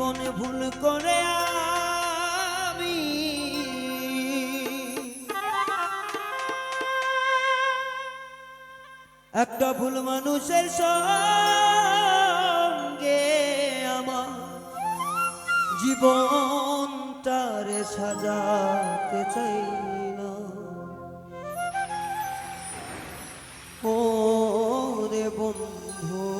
জীবনে ভুল করে আমি। একটা ভুল মানুষের সঙ্গে আমার জীবন জীবনটারে সাজাতে চাই না। ও রে বন্ধু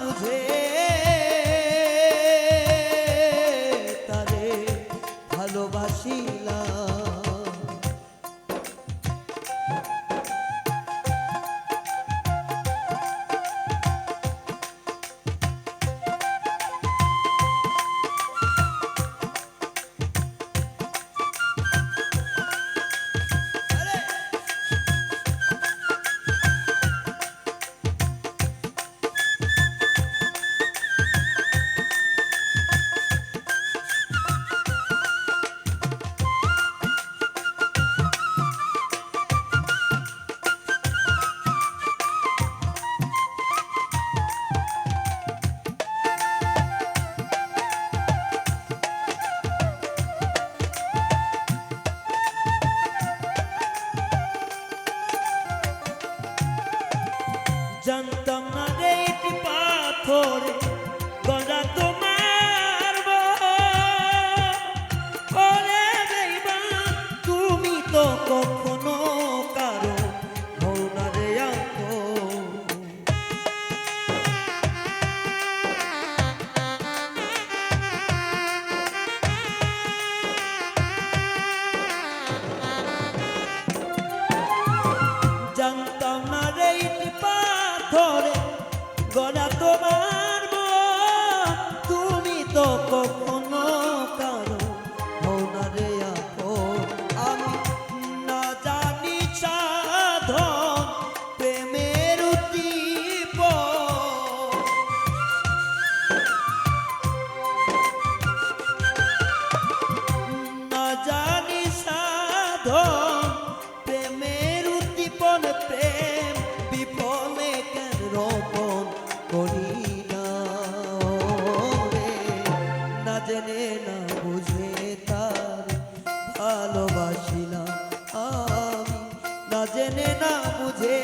বুঝে তারে ভালোবাসিলাম। জানতাম না রে পাথরে। প্রেমের উদ্দীপন, প্রেম বিফলে কেন রোপণ করি না জেনে, না বুঝে তার ভালোবাসিলাম আমি। না জেনে, না বুঝে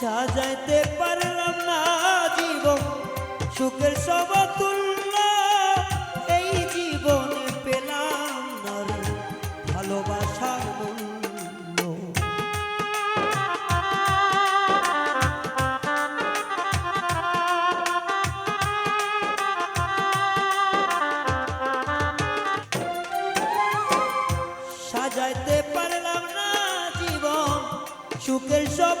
সাজাইতে পারলাম না জীবন। সুখের সব তুল্য এই জীবনে পেলাম না ভালোবাসার মূল্য। সাজাইতে পারলাম না জীবন। সুখের সব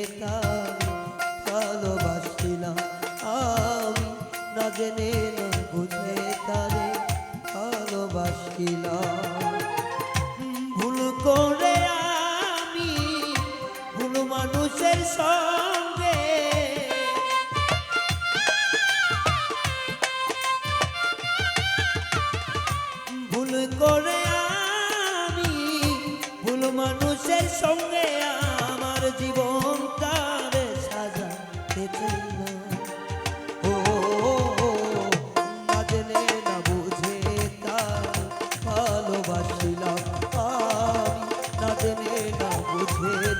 জেনে